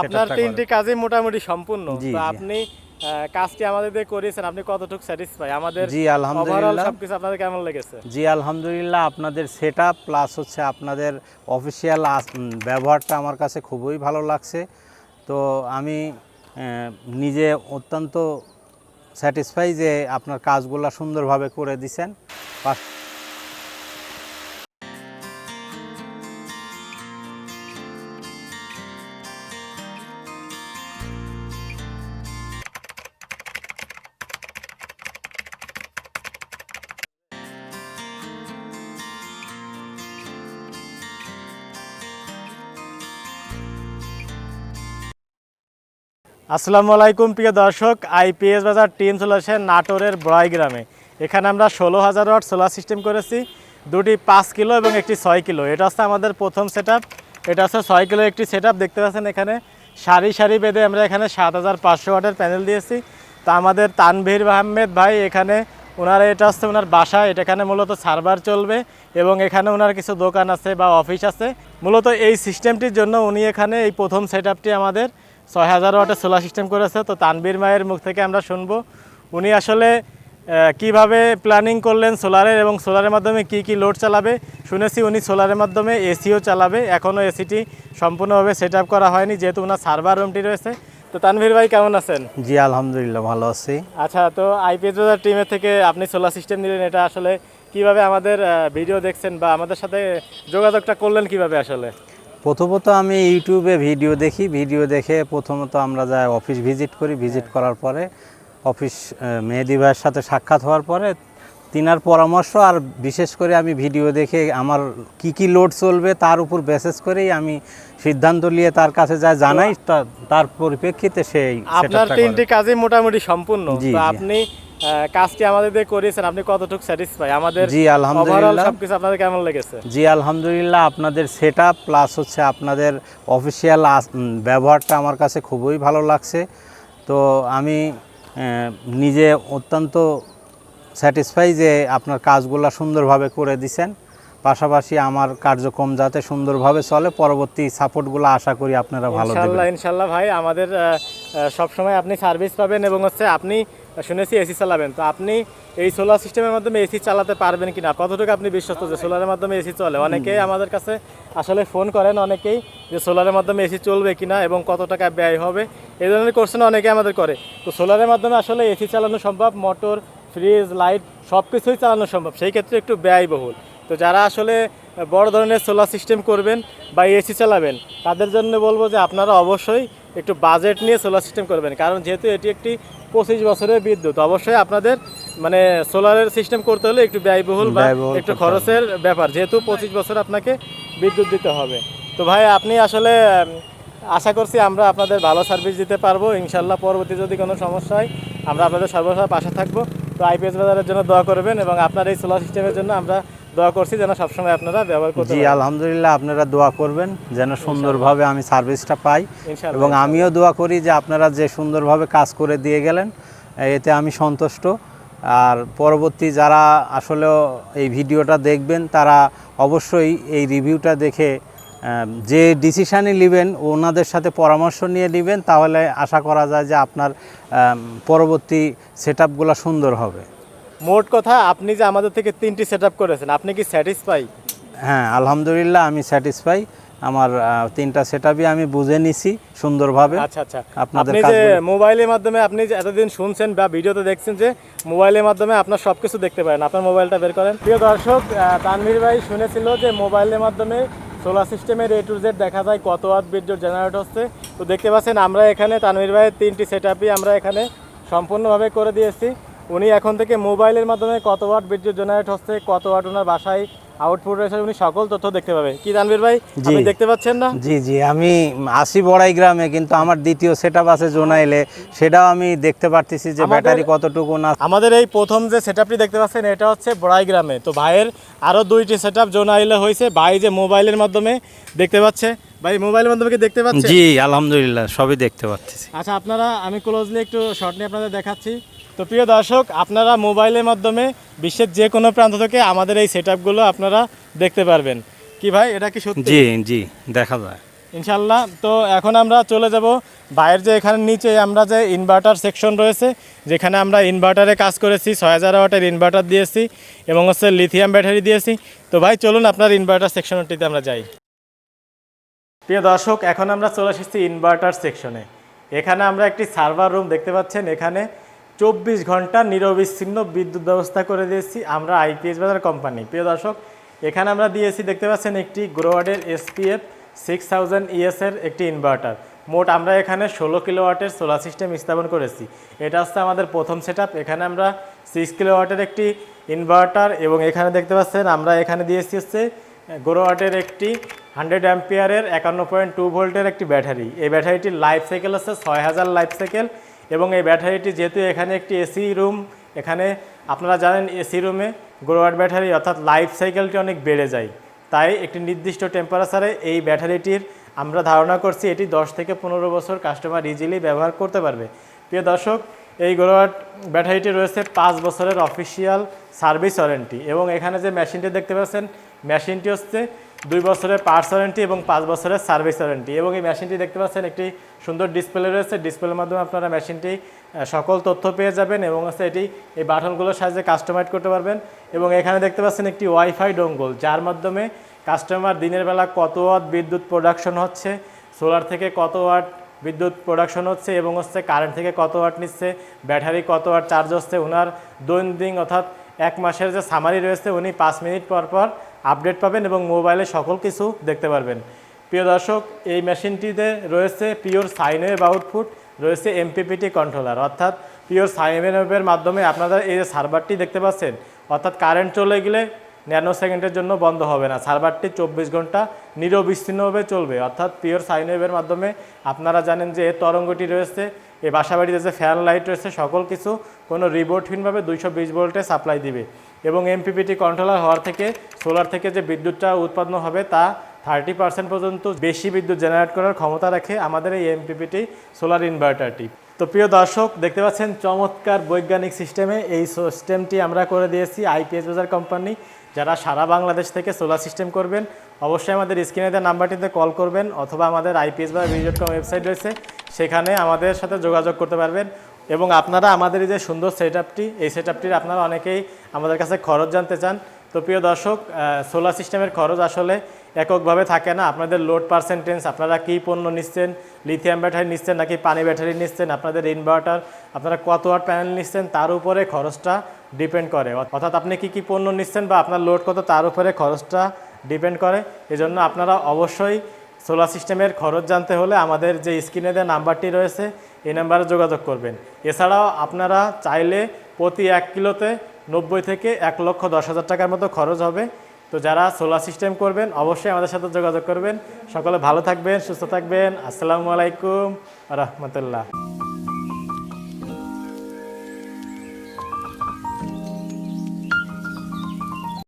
আপনার তিনটি কাজই মোটামুটি সম্পূর্ণ। তো আপনি কাজটি আমাদের দিয়ে করিয়েছেন আপনি কতটুকু স্যাটিসফাই আমাদের জি আলহামদুলিল্লাহ। সবকিছু আপনাদের কেমন লেগেছে? জি আলহামদুলিল্লাহ আপনাদের সেট আপ প্লাস হচ্ছে আপনাদের অফিসিয়াল ব্যবহারটা আমার কাছে খুবই ভালো লাগছে। তো আমি নিজে অত্যন্ত স্যাটিসফাই যে আপনার কাজগুলো সুন্দরভাবে করে দিছেন। আসসালামু আলাইকুম, প্রিয় দর্শক। আইপিএস বাজার টিম চলে আসে নাটোরের বড়াই গ্রামে এখানে আমরা ষোলো হাজার ওয়াট সোলার সিস্টেম করেছি। দুটি পাঁচ কিলো এবং একটি ছয় কিলো। এটা হচ্ছে আমাদের প্রথম সেট এটা হচ্ছে ছয় কিলো একটি সেট দেখতে পাচ্ছেন এখানে সারি সারি বেঁধে আমরা এখানে সাত হাজার পাঁচশো ওয়াটের প্যানেল দিয়েছি। তা আমাদের তানভীর আহমেদ ভাই এখানে ওনার এটা হচ্ছে ওনার বাসা। এটা এখানে মূলত সার্ভার চলবে এবং এখানে ওনার কিছু দোকান আছে বা অফিস আছে। মূলত এই সিস্টেমটির জন্য উনি এখানে এই প্রথম সেট আমাদের ছয় হাজার ওয়াটের সোলার সিস্টেম করেছে তো তানবীর মায়ের মুখ থেকে আমরা শুনব উনি আসলে কীভাবে প্ল্যানিং করলেন সোলারের এবং সোলারের মাধ্যমে কি কি লোড চালাবে? শুনেছি উনি সোলারের মাধ্যমে এসিও চালাবে এখনও এসিটি সম্পূর্ণভাবে সেট আপ করা হয়নি যেহেতু ওনার সার্ভার রুমটি রয়েছে। তো তানভীর ভাই কেমন আছেন? জি আলহামদুলিল্লাহ ভালো আছি। আচ্ছা তো আইপিএস টিমের থেকে আপনি সোলার সিস্টেম নিলেন এটা আসলে কীভাবে আমাদের ভিডিও দেখছেন বা আমাদের সাথে যোগাযোগটা করলেন কীভাবে আসলে? প্রথমত আমি ইউটিউবে ভিডিও দেখি। ভিডিও দেখে প্রথমত আমরা যাই অফিস ভিজিট করি। ভিজিট করার পরে অফিস মেহেদি ভাইয়ের সাথে সাক্ষাৎ হওয়ার পরে তিনার পরামর্শ আর বিশেষ করে আমি ভিডিও দেখে আমার কি কি লোড চলবে তার উপর বেসেস করেই আমি সিদ্ধান্ত নিয়ে তার কাছে যা জানাই তার পরিপ্রেক্ষিতে সেই আপনার তিনটি কাজই মোটামুটি সম্পূর্ণ। আপনি কাজটি আমাদের দিয়ে করিয়েছেন। আপনি কতটুকু স্যাটিসফাই আমাদের জি আলহামদুলিল্লাহ। সবকিছু আপনাদের কেমন লেগেছে? জি আলহামদুলিল্লাহ আপনাদের প্লাস হচ্ছে আপনাদের অফিসিয়াল ব্যবহারটা আমার কাছে খুবই ভালো লাগছে। তো আমি নিজে অত্যন্ত স্যাটিসফাই যে আপনার কাজগুলো সুন্দরভাবে করে দিছেন। পাশাপাশি আমার কার্যক্রম যাতে সুন্দরভাবে চলে পরবর্তী সাপোর্টগুলো আশা করি আপনারা ভালো ইনশাল্লাহ ইনশাল্লাহ ভাই আমাদের সবসময় আপনি সার্ভিস পাবেন এবং হচ্ছে আপনি শুনেছি এসি চালাবেন। তো আপনি এই সোলার সিস্টেমের মাধ্যমে এসি চালাতে পারবেন কিনা? কতটুকু আপনি বিশ্বস্ত যে সোলারের মাধ্যমে এসি চলে? অনেকেই আমাদের কাছে আসলে ফোন করেন অনেকেই যে সোলারের মাধ্যমে এসি চলবে কিনা এবং কত টাকা ব্যয় হবে। এই ধরনের কোশ্চেন অনেকে আমাদের করে। তো সোলারের মাধ্যমে আসলে এসি চালানো সম্ভব মোটর ফ্রিজ লাইট সব কিছুই চালানো সম্ভব। সেই ক্ষেত্রে একটু ব্যয়বহুল। তো যারা আসলে বড় ধরনের সোলার সিস্টেম করবেন বা এসি চালাবেন তাদের জন্য বলব যে আপনারা অবশ্যই একটু বাজেট নিয়ে সোলার সিস্টেম করবেন। কারণ যেহেতু এটি একটি পঁচিশ বছরের বিদ্যুৎ অবশ্যই আপনাদের মানে সোলারের সিস্টেম করতে হলে একটু ব্যয়বহুল বা একটু খরচের ব্যাপার। যেহেতু পঁচিশ বছর আপনাকে বিদ্যুৎ দিতে হবে। তো ভাই আপনি আসলে আশা করছি আমরা আপনাদের ভালো সার্ভিস দিতে পারব। ইনশাল্লাহ পরবর্তী যদি কোনো সমস্যা হয় আমরা আপনাদের সর্বদা পাশে থাকব। তো আইপিএস বাজারের জন্য দোয়া করবেন এবং আপনার এই সোলার সিস্টেমের জন্য আমরা দোয়া করছি যেন সবসময় আপনারা ব্যবহার করতে জি আলহামদুলিল্লাহ আপনারা দোয়া করবেন যেন সুন্দরভাবে আমি সার্ভিসটা পাই এবং আমিও দোয়া করি যে আপনারা যে সুন্দরভাবে কাজ করে দিয়ে গেলেন এতে আমি সন্তুষ্ট। আর পরবর্তী যারা আসলে এই ভিডিওটা দেখবেন তারা অবশ্যই এই রিভিউটা দেখে যে ডিসিশানই নেবেন ওনাদের সাথে পরামর্শ নিয়ে নেবেন তাহলে আশা করা যায় যে আপনার পরবর্তী সেট সুন্দর হবে। মোট কথা আপনি যে আমাদের থেকে তিনটি সেট করেছেন আপনি কি স্যাটিসফাই হ্যাঁ আলহামদুলিল্লাহ আমি স্যাটিসফাই আমার তিনটা সেটআপই আমি বুঝে নিছি সুন্দরভাবে। আচ্ছা আচ্ছা। আপনাদের আপনি যে মোবাইলের মাধ্যমে আপনি যে এতদিন শুনছেন বা ভিডিওতে দেখছেন যে মোবাইলের মাধ্যমে আপনার সব কিছু দেখতে পারেন আপনার মোবাইলটা বের করেন। প্রিয় দর্শক তানভীর ভাই শুনেছিল যে মোবাইলের মাধ্যমে সোলার সিস্টেমের এ টু জেড দেখা যায় কত ওয়াট বিদ্যুৎ জেনারেট হচ্ছে। তো দেখতে পাচ্ছেন আমরা এখানে তানভীর ভাইয়ের তিনটি সেট আমরা এখানে সম্পূর্ণভাবে করে দিয়েছি। উনি এখন থেকে মোবাইলের মাধ্যমে কত ওয়াট বিদ্যুৎ জেনারেট হচ্ছে কত ওয়াট ওনার বাসায় আউটপুট রয়েছে উনি সকল তথ্য দেখতে পাবে। কি তানভীর ভাই? জি। আপনি দেখতে পাচ্ছেন না? জি জি আমি আসি বড়াই গ্রামে কিন্তু আমার দ্বিতীয় সেটআপ আছে জোনাইলে। সেটাও আমি দেখতে পারতেছি যে ব্যাটারি কতটুকু না আমাদের এই প্রথম যে সেটআপটি দেখতে পাচ্ছেন এটা হচ্ছে বড়াই গ্রামে। তো ভাইয়ের আরও দুইটি সেটআপ জোন আইলে হয়েছে ভাই যে মোবাইলের মাধ্যমে দেখতে পাচ্ছে। ভাই মোবাইলের মাধ্যমে কি দেখতে পাচ্ছে? জি আলহামদুলিল্লাহ সবই দেখতে পাচ্ছি আচ্ছা আপনারা আমি ক্লোজলি একটু শর্ট নিয়ে আপনাদের দেখাচ্ছি। তো প্রিয় দর্শক আপনারা মোবাইলের মাধ্যমে বিশ্বের যে কোনো প্রান্ত থেকে আমাদের এই সেটআপগুলো আপনারা দেখতে পারবেন। কি ভাই এটা কি সত্যি? জি জি দেখা যায়। ইনশাল্লাহ তো এখন আমরা চলে যাব বাইরের যে এখানে নিচে আমরা যে ইনভার্টার সেকশন রয়েছে যেখানে আমরা ইনভার্টারে কাজ করেছি ছয় হাজার ওয়াটের ইনভার্টার দিয়েছি এবং হচ্ছে লিথিয়াম ব্যাটারি দিয়েছি। তো ভাই চলুন আপনার ইনভার্টার সেকশনটিতে আমরা যাই। প্রিয় দর্শক এখন আমরা চলে এসেছি ইনভার্টার সেকশনে এখানে আমরা একটি সার্ভার রুম দেখতে পাচ্ছেন। এখানে চব্বিশ ঘণ্টা নিরবিচ্ছিন্ন বিদ্যুৎ ব্যবস্থা করে দিয়েছি আমরা আইপিএস বাজার কোম্পানি। প্রিয় দর্শক, এখানে আমরা দিয়েছি দেখতে পাচ্ছেন একটি গ্রোয়ার্ডের এসপিএফ সিক্স থাউজেন্ড ইএসের একটি ইনভার্টার মোট আমরা এখানে ষোলো কিলোওয়াটের সোলার সিস্টেম স্থাপন করেছি। এটা হচ্ছে আমাদের প্রথম সেট এখানে আমরা সিক্স কিলোওয়াটের একটি ইনভার্টার এবং এখানে দেখতে পাচ্ছেন আমরা এখানে দিয়েছি হচ্ছে গোরোয়াটের একটি হান্ড্রেড অ্যাম্পিয়ারের একান্ন পয়েন্ট টু ভোল্টের একটি ব্যাটারি। এই ব্যাটারিটির লাইফ সাইকেল আছে ছয় হাজার লাইফ সাইকেল এবং এই ব্যাটারিটি যেহেতু এখানে একটি এসি রুম, এখানে আপনারা জানেন এসি রুমে গোরোয়াট ব্যাটারি অর্থাৎ লাইফ সাইকেলটি অনেক বেড়ে যায়। তাই একটি নির্দিষ্ট টেম্পারেচারে এই ব্যাটারিটির আমরা ধারণা করছি এটি দশ থেকে পনেরো বছর কাস্টমার ইজিলি ব্যবহার করতে পারবে। প্রিয় দর্শক, এই গোরোয়াট ব্যাটারিটি রয়েছে পাঁচ বছরের অফিসিয়াল সার্ভিস ওয়ারেন্টি এবং এখানে যে মেশিনটি দেখতে পাচ্ছেন মেশিনটি হচ্ছে দুই বছরের পার্টস ওয়ারেন্টি এবং পাঁচ বছরের সার্ভিস ওয়ারেন্টি এবং এই মেশিনটি দেখতে পাচ্ছেন, একটি সুন্দর ডিসপ্লে রয়েছে। ডিসপ্লের মাধ্যমে আপনারা মেশিনটি সকল তথ্য পেয়ে যাবেন এবং হচ্ছে এটি, এই বাটনগুলোর সাহায্যে কাস্টমাইজ করতে পারবেন। এবং এখানে দেখতে পাচ্ছেন একটি ওয়াইফাই ডোঙ্গল যার মাধ্যমে কাস্টমার দিনের বেলা কত ওয়াট বিদ্যুৎ প্রোডাকশন হচ্ছে সোলার থেকে কত ওয়াট বিদ্যুৎ প্রোডাকশন হচ্ছে এবং হচ্ছে কারেন্ট থেকে কত ওয়াট নিচ্ছে ব্যাটারি কত ওয়াট চার্জ হচ্ছে। ওনার দৈনন্দিন অর্থাৎ এক মাসের যে সামারি রয়েছে, উনি পাঁচ মিনিট পর পর আপডেট পাবেন এবং মোবাইলে সকল কিছু দেখতে পারবেন। প্রিয় দর্শক, এই মেশিনটিতে রয়েছে পিওর সাইন ওয়েভ আউটপুট রয়েছে এমপিপিটি কন্ট্রোলার অর্থাৎ পিওর সাইন ওয়েভের মাধ্যমে আপনারা এই সার্ভারটি দেখতে পাচ্ছেন, অর্থাৎ কারেন্ট চলে গেলে ন্যানো সেকেন্ডের জন্য বন্ধ হবে না। সার্ভারটি চব্বিশ ঘণ্টা নিরবিচ্ছিন্নভাবে চলবে। অর্থাৎ পিওর সাইন ওয়েভের মাধ্যমে আপনারা জানেন যে এর তরঙ্গটি রয়েছে এই বাসাবাড়িতে যে ফ্যান লাইট রয়েছে, সকল কিছু কোনো রিবোর্টহীনভাবে দুইশো বিশ ভোল্টে সাপ্লাই দিবে। এবং এমপিপিটি কন্ট্রোলার হওয়ার থেকে সোলার থেকে যে বিদ্যুৎটা উৎপন্ন হবে, তা থার্টি পার্সেন্ট পর্যন্ত বেশি বিদ্যুৎ জেনারেট করার ক্ষমতা রাখে আমাদের এই এমপিপিটি সোলার ইনভার্টারটি তো প্রিয় দর্শক, দেখতে পাচ্ছেন চমৎকার বৈজ্ঞানিক সিস্টেমে এই সিস্টেমটি আমরা করে দিয়েছি আইপিএস বাজার কোম্পানি যারা সারা বাংলাদেশ থেকে সোলার সিস্টেম করবেন, অবশ্যই আমাদের স্ক্রিনে দেওয়া নাম্বারটিতে কল করবেন, অথবা আমাদের আইপিএস বা কম ওয়েবসাইট রয়েছে। সেখানে আমাদের সাথে যোগাযোগ করতে পারবেন। এবং আপনারা আমাদের এই যে সুন্দর সেট আপটি এই সেট আপটির আপনারা অনেকেই আমাদের কাছে খরচ জানতে চান। তো প্রিয় দর্শক সোলার সিস্টেমের খরচ আসলে এককভাবে থাকে না। আপনাদের লোড পার্সেন্টেজ আপনারা কী পণ্য নিচ্ছেন? লিথিয়াম ব্যাটারি নিচ্ছেন নাকি পানি ব্যাটারি নিচ্ছেন? আপনাদের ইনভার্টার আপনারা কত ওয়াট প্যানেল নিচ্ছেন? তার উপরে খরচটা ডিপেন্ড করে। অর্থাৎ আপনি কী কী পণ্য নিচ্ছেন বা আপনার লোড কত, তার উপরে খরচটা ডিপেন্ড করে। এজন্য আপনারা অবশ্যই সোলার সিস্টেমের খরচ জানতে হলে আমাদের যে স্ক্রিনে দেওয়া নাম্বারটি রয়েছে, এই নাম্বারে যোগাযোগ করবেন। এছাড়াও আপনারা চাইলে প্রতি এক কিলোতে নব্বই থেকে এক লক্ষ দশ হাজার টাকার মতো খরচ হবে। তো যারা সোলার সিস্টেম করবেন, অবশ্যই আমাদের সাথে যোগাযোগ করবেন। সকলে ভালো থাকবেন, সুস্থ থাকবেন। আসসালামু আলাইকুম, রহমতুল্লাহ।